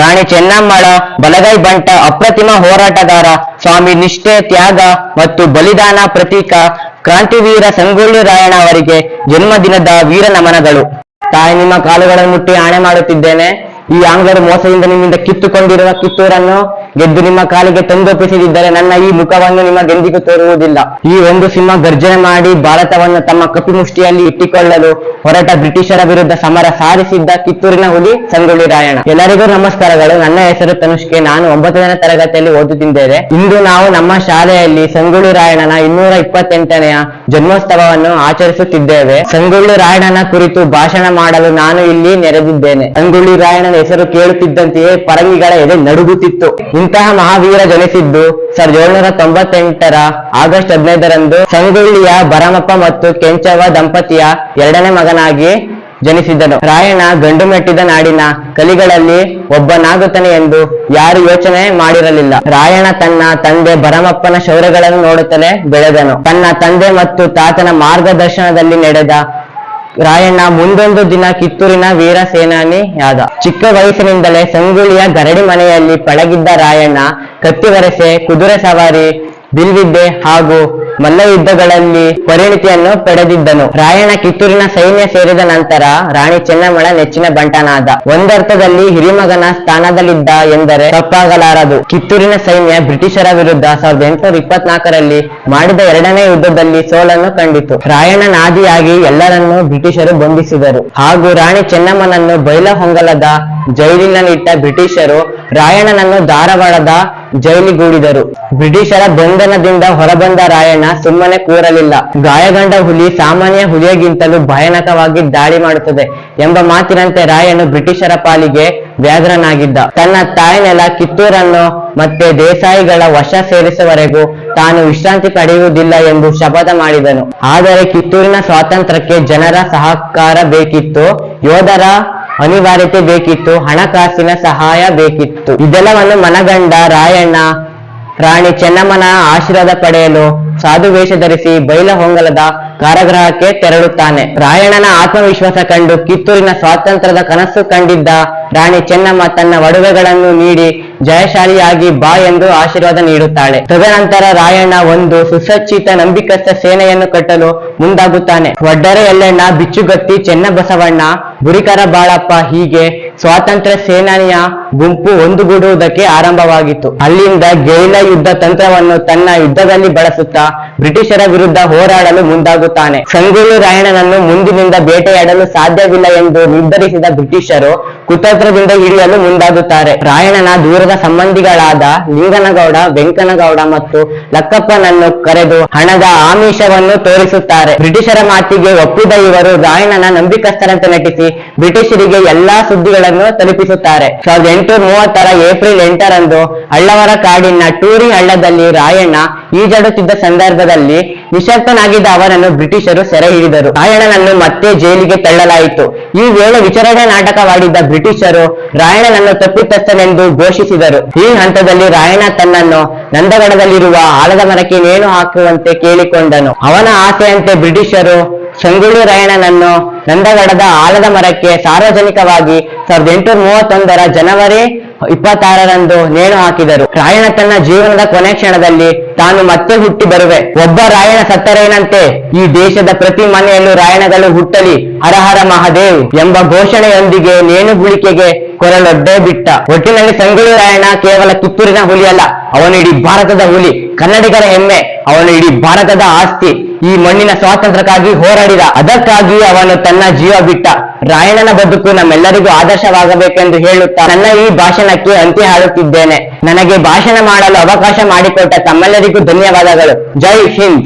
ರಾಣಿ ಚೆನ್ನಮ್ಮಳ ಬಲಗೈ ಬಂಟ ಅಪ್ರತಿಮ ಹೋರಾಟಗಾರ, ಸ್ವಾಮಿ ನಿಷ್ಠೆ ತ್ಯಾಗ ಮತ್ತು ಬಲಿದಾನ ಪ್ರತೀಕ ಕ್ರಾಂತಿವೀರ ಸಂಗೊಳ್ಳಿ ರಾಯಣ್ಣ ಅವರಿಗೆ ಜನ್ಮದಿನದ ವೀರ ನಮನಗಳು. ತಾಯಿ ನಿಮ್ಮ ಕಾಲುಗಳನ್ನು ಮುಟ್ಟಿ ಆಣೆ ಮಾಡುತ್ತಿದ್ದೇನೆ. ಈ ಆಂಗ್ಲರು ಮೋಸದಿಂದ ನಿಮ್ಮಿಂದ ಕಿತ್ತುಕೊಂಡಿರುವ ಕಿತ್ತೂರನ್ನು ಗೆದ್ದು ನಿಮ್ಮ ಕಾಲಿಗೆ ತಂದೊಪ್ಪಿಸದಿದ್ದರೆ ನನ್ನ ಈ ಮುಖವನ್ನು ನಿಮಗೆಂದಿಗೂ ತೋರುವುದಿಲ್ಲ. ಈ ಒಂದು ಸಿಂಹ ಗರ್ಜನೆ ಮಾಡಿ ಭಾರತವನ್ನು ತಮ್ಮ ಕಪಿಮುಷ್ಟಿಯಲ್ಲಿ ಇಟ್ಟಿಕೊಳ್ಳಲು ಹೊರಟ ಬ್ರಿಟಿಷರ ವಿರುದ್ಧ ಸಮರ ಸಾರಿಸಿದ್ದ ಕಿತ್ತೂರಿನ ಹುಲಿ ಸಂಗೊಳ್ಳಿ ರಾಯಣ್ಣ. ಎಲ್ಲರಿಗೂ ನಮಸ್ಕಾರಗಳು. ನನ್ನ ಹೆಸರು ತನುಷ್ಕೆ. ನಾನು ಒಂಬತ್ತನೇ ತರಗತಿಯಲ್ಲಿ ಓದುತ್ತಿದ್ದೇವೆ ಇಂದು ನಾವು ನಮ್ಮ ಶಾಲೆಯಲ್ಲಿ ಸಂಗೊಳ್ಳಿ ರಾಯಣ್ಣನ ಇನ್ನೂರ ಇಪ್ಪತ್ತೆಂಟನೆಯ ಜನ್ಮೋತ್ಸವವನ್ನು ಆಚರಿಸುತ್ತಿದ್ದೇವೆ. ಸಂಗೊಳ್ಳಿ ರಾಯಣ್ಣನ ಕುರಿತು ಭಾಷಣ ಮಾಡಲು ನಾನು ಇಲ್ಲಿ ನೆರೆದಿದ್ದೇನೆ. ಸಂಗೊಳ್ಳಿ ರಾಯಣ್ಣನ ಹೆಸರು ಕೇಳುತ್ತಿದ್ದಂತೆಯೇ ಪರಂಗಿಗಳ ಎದೆ ನಡುಗುತ್ತಿತ್ತು. ಇಂತಹ ಮಹಾವೀರ ಜನಿಸಿದ್ದು ಸಾವಿರದ ಏಳ್ನೂರ ತೊಂಬತ್ತೆಂಟರ ಆಗಸ್ಟ್ ಹದಿನೈದರಂದು ಸಂಗೊಳ್ಳಿಯ ಭರಮಪ್ಪ ಮತ್ತು ಕೆಂಚವ ದಂಪತಿಯ ಎರಡನೇ ಮಗನಾಗಿ ಜನಿಸಿದನು. ರಾಯಣ ಗಂಡು ಮೆಟ್ಟಿದ ನಾಡಿನ ಕಲಿಗಳಲ್ಲಿ ಒಬ್ಬನಾಗುತ್ತಾನೆ ಎಂದು ಯಾರು ಯೋಚನೆ ಮಾಡಿರಲಿಲ್ಲ. ರಾಯಣ ತನ್ನ ತಂದೆ ಭರಮಪ್ಪನ ಶೌರ್ಯಗಳನ್ನು ನೋಡುತ್ತಲೇ ಬೆಳೆದನು. ತನ್ನ ತಂದೆ ಮತ್ತು ತಾತನ ಮಾರ್ಗದರ್ಶನದಲ್ಲಿ ನಡೆದ ರಾಯಣ್ಣ ಮುಂದೊಂದು ದಿನ ಕಿತ್ತೂರಿನ ವೀರ ಸೇನಾನಿಯಾದ ಚಿಕ್ಕ ವಯಸ್ಸಿನಿಂದಲೇ ಸಂಗುಳಿಯ ಗರಡಿ ಮನೆಯಲ್ಲಿ ಪಳಗಿದ್ದ ರಾಯಣ್ಣ ಕತ್ತಿವರೆಸೆ, ಕುದುರೆ ಸವಾರಿ ಬಿಲ್ವಿದ್ಯೆ ಹಾಗೂ ಮಲ್ಲಯುದ್ಧಗಳಲ್ಲಿ ಪರಿಣಿತಿಯನ್ನು ಪಡೆದಿದ್ದನು. ರಾಯಣ ಕಿತ್ತೂರಿನ ಸೈನ್ಯ ಸೇರಿದ ನಂತರ ರಾಣಿ ಚೆನ್ನಮ್ಮಳ ನೆಚ್ಚಿನ ಬಂಟನಾದ. ಒಂದರ್ಥದಲ್ಲಿ ಹಿರಿಮಗನ ಸ್ಥಾನದಲ್ಲಿದ್ದ ಎಂದರೆ ತಪ್ಪಾಗಲಾರದು. ಕಿತ್ತೂರಿನ ಸೈನ್ಯ ಬ್ರಿಟಿಷರ ವಿರುದ್ಧ ಸಾವಿರದ ಎಂಟುನೂರ ಇಪ್ಪತ್ನಾಲ್ಕರಲ್ಲಿ ಮಾಡಿದ ಎರಡನೇ ಯುದ್ಧದಲ್ಲಿ ಸೋಲನ್ನು ಕಂಡಿತು. ರಾಯಣನಾದಿಯಾಗಿ ಎಲ್ಲರನ್ನೂ ಬ್ರಿಟಿಷರು ಬಂಧಿಸಿದರು. ಹಾಗೂ ರಾಣಿ ಚೆನ್ನಮ್ಮನನ್ನು ಬೈಲಹೊಂಗಲದ ಜೈಲಿನಲ್ಲಿಟ್ಟ ಬ್ರಿಟಿಷರು ರಾಯಣನನ್ನು ಧಾರವಾಡದ ಜೈಲಿಗೂಡಿದರು ಬ್ರಿಟಿಷರ ಬಂಧನದಿಂದ ಹೊರಬಂದ ರಾಯಣ್ಣ ಸುಮ್ಮನೆ ಕೂರಲಿಲ್ಲ. ಗಾಯಗೊಂಡ ಹುಲಿ ಸಾಮಾನ್ಯ ಹುಲಿಯಗಿಂತಲೂ ಭಯಾನಕವಾಗಿ ದಾಳಿ ಮಾಡುತ್ತದೆ ಎಂಬ ಮಾತಿನಂತೆ ರಾಯಣ್ಣ ಬ್ರಿಟಿಷರ ಪಾಲಿಗೆ ವ್ಯಾಘ್ರನಾಗಿದ್ದ ತನ್ನ ತಾಯಿನೆಲ ಕಿತ್ತೂರನ್ನು ಮತ್ತೆ ದೇಸಾಯಿಗಳ ವಶ ಸೇರಿಸುವವರೆಗೂ ತಾನು ವಿಶ್ರಾಂತಿ ಪಡೆಯುವುದಿಲ್ಲ ಎಂದು ಶಪಥ ಮಾಡಿದನು. ಆದರೆ ಕಿತ್ತೂರಿನ ಸ್ವಾತಂತ್ರ್ಯಕ್ಕೆ ಜನರ ಸಹಕಾರ ಬೇಕಿತ್ತು. ಯೋಧರ ಅನಿವಾರ್ಯತೆ ಬೇಕಿತ್ತು, ಹಣಕಾಸಿನ ಸಹಾಯ ಬೇಕಿತ್ತು. ಇದೆಲ್ಲವನ್ನು ಮನಗಂಡ ರಾಯಣ್ಣ, ರಾಣಿ ಚೆನ್ನಮ್ಮನ ಆಶೀರ್ವಾದ ಪಡೆಯಲು ಸಾಧು ವೇಷ ಧರಿಸಿ ಬೈಲಹೊಂಗಲದ ಕಾರಾಗೃಹಕ್ಕೆ ತೆರಳುತ್ತಾನೆ. ರಾಯಣ್ಣನ ಆತ್ಮವಿಶ್ವಾಸ ಕಂಡು ಕಿತ್ತೂರಿನ ಸ್ವಾತಂತ್ರ್ಯದ ಕನಸು ಕಂಡಿದ್ದ ರಾಣಿ ಚೆನ್ನಮ್ಮ ತನ್ನ ಒಡವೆಗಳನ್ನು ನೀಡಿ ಜಯಶಾಲಿಯಾಗಿ ಬಾ ಎಂದು ಆಶೀರ್ವಾದ ನೀಡುತ್ತಾಳೆ. ತದನಂತರ ರಾಯಣ್ಣ ಒಂದು ಸುಸಜ್ಜಿತ ನಂಬಿಕಸ್ಥ ಸೇನೆಯನ್ನು ಕಟ್ಟಲು ಮುಂದಾಗುತ್ತಾನೆ. ಒಡ್ಡರೆ ಎಲ್ಲಣ್ಣ ಬಿಚ್ಚುಗತ್ತಿ, ಚೆನ್ನಬಸವಣ್ಣ ಗುರಿಕರ ಬಾಳಪ್ಪ ಹೀಗೆ ಸ್ವಾತಂತ್ರ್ಯ ಸೇನಾನಿಯ ಗುಂಪು ಒಂದುಗೂಡುವುದಕ್ಕೆ ಆರಂಭವಾಗಿತ್ತು. ಅಲ್ಲಿಂದ ಜೈಲ ಯುದ್ಧ ತಂತ್ರವನ್ನು ತನ್ನ ಯುದ್ಧದಲ್ಲಿ ಬಳಸುತ್ತಾ ಬ್ರಿಟಿಷರ ವಿರುದ್ಧ ಹೋರಾಡಲು ಮುಂದಾಗುತ್ತಾನೆ. ಸಂಗೊಳ್ಳಿ ರಾಯಣ್ಣನನ್ನು ಮುಂದಿನಿಂದ ಬೇಟೆಯಾಡಲು ಸಾಧ್ಯವಿಲ್ಲ ಎಂದು ನಿರ್ಧರಿಸಿದ ಬ್ರಿಟಿಷರು ಕುತಂತ್ರದಿಂದ ಹಿಡಿಯಲು ಮುಂದಾಗುತ್ತಾರೆ. ರಾಯಣ್ಣನ ದೂರದ ಸಂಬಂಧಿಗಳಾದ ಲಿಂಗನಗೌಡ, ವೆಂಕನಗೌಡ ಮತ್ತು ಲಕ್ಕಪ್ಪನನ್ನು ಕರೆದು ಹಣದ ಆಮಿಷವನ್ನು ತೋರಿಸುತ್ತಾರೆ. ಬ್ರಿಟಿಷರ ಮಾತಿಗೆ ಒಪ್ಪಿದ ಇವರು ರಾಯಣ್ಣನ ನಂಬಿಕಸ್ಥರಂತೆ ನಟಿಸಿ ಬ್ರಿಟಿಷರಿಗೆ ಎಲ್ಲಾ ಸುದ್ದಿಗಳನ್ನು ತಲುಪಿಸುತ್ತಾರೆ. ಸಾವಿರದ ಎಂಟುನೂರ ಮೂವತ್ತರ ಏಪ್ರಿಲ್ ಎಂಟರಂದು ಹಳ್ಳವರ ಕಾಡಿನ ಟೂರಿ ಹಳ್ಳದಲ್ಲಿ ರಾಯಣ್ಣ ಈಜಾಡುತ್ತಿದ್ದ ಸಂದರ್ಭದಲ್ಲಿ ನಿಶಕ್ತನಾಗಿದ್ದ ಅವನನ್ನು ಬ್ರಿಟಿಷರು ಸೆರೆ ಹಿಡಿದರು. ರಾಯಣ್ಣನನ್ನು ಮತ್ತೆ ಜೈಲಿಗೆ ತಳ್ಳಲಾಯಿತು. ಈ ವೇಳೆ ವಿಚಾರಣೆ ನಾಟಕವಾಡಿದ್ದ ಬ್ರಿಟಿಷರು ರಾಯಣ್ಣನನ್ನು ತಪ್ಪಿತಸ್ಥನೆಂದು ಘೋಷಿಸಿದರು. ಈ ಹಂತದಲ್ಲಿ ರಾಯಣ್ಣ ತನ್ನನ್ನು ನಂದಗಡದಲ್ಲಿರುವ ಆಲದ ಮರಕ್ಕೆ ನೇಣು ಹಾಕುವಂತೆ ಕೇಳಿಕೊಂಡನು. ಅವನ ಆಸೆಯಂತೆ ಬ್ರಿಟಿಷರು ಸಂಗೊಳ್ಳಿ ರಾಯಣ್ಣನನ್ನು ನಂದಗಡದ ಆಲದ ಮರಕ್ಕೆ ಸಾರ್ವಜನಿಕವಾಗಿ ಸಾವಿರದ ಎಂಟುನೂರ ಮೂವತ್ತೊಂದರ ಜನವರಿ ಇಪ್ಪತ್ತಾರರಂದು ನೇಣು ಹಾಕಿದರು. ರಾಯಣ ತನ್ನ ಜೀವನದ ಕೊನೆ ಕ್ಷಣದಲ್ಲಿ ತಾನು ಮತ್ತೆ ಹುಟ್ಟಿ ಬರುವೆ. ಒಬ್ಬ ರಾಯಣ ಸತ್ತರೇನಂತೆ? ಈ ದೇಶದ ಪ್ರತಿ ಮನೆಯಲ್ಲೂ ರಾಯಣಗಳು ಹುಟ್ಟಲಿ ಹರಹರ ಮಹಾದೇವ್ ಎಂಬ ಘೋಷಣೆಯೊಂದಿಗೆ ನೇಣು ಗುಳಿಕೆಗೆ ಕೊರಲೊಡ್ಡೇ ಬಿಟ್ಟ. ಒಟ್ಟಿನಲ್ಲಿ ಸಂಗೊಳ್ಳಿ ರಾಯಣ ಕೇವಲ ಕಿತ್ತೂರಿನ ಹುಲಿಯಲ್ಲ ಅವನು ಇಡೀ ಭಾರತದ ಹುಲಿ. ಕನ್ನಡಿಗರ ಹೆಮ್ಮೆ, ಅವನು ಇಡೀ ಭಾರತದ ಆಸ್ತಿ. ಈ ಮಣ್ಣಿನ ಸ್ವಾತಂತ್ರ್ಯಕ್ಕಾಗಿ ಹೋರಾಡಿದ ಅದಕ್ಕಾಗಿ ಅವನು ತನ್ನ ಜೀವ ಬಿಟ್ಟ. ರಾಯಣ್ಣನ ಬದುಕು ನಮ್ಮೆಲ್ಲರಿಗೂ ಆದರ್ಶವಾಗಬೇಕೆಂದು ಹೇಳುತ್ತಾ ನನ್ನ ಈ ಭಾಷಣಕ್ಕೆ ಅಂತ್ಯ ಹಾಡುತ್ತಿದ್ದೇನೆ. ನನಗೆ ಭಾಷಣ ಮಾಡಲು ಅವಕಾಶ ಮಾಡಿಕೊಟ್ಟ ತಮ್ಮೆಲ್ಲರಿಗೂ ಧನ್ಯವಾದಗಳು. ಜೈ ಹಿಂದ್.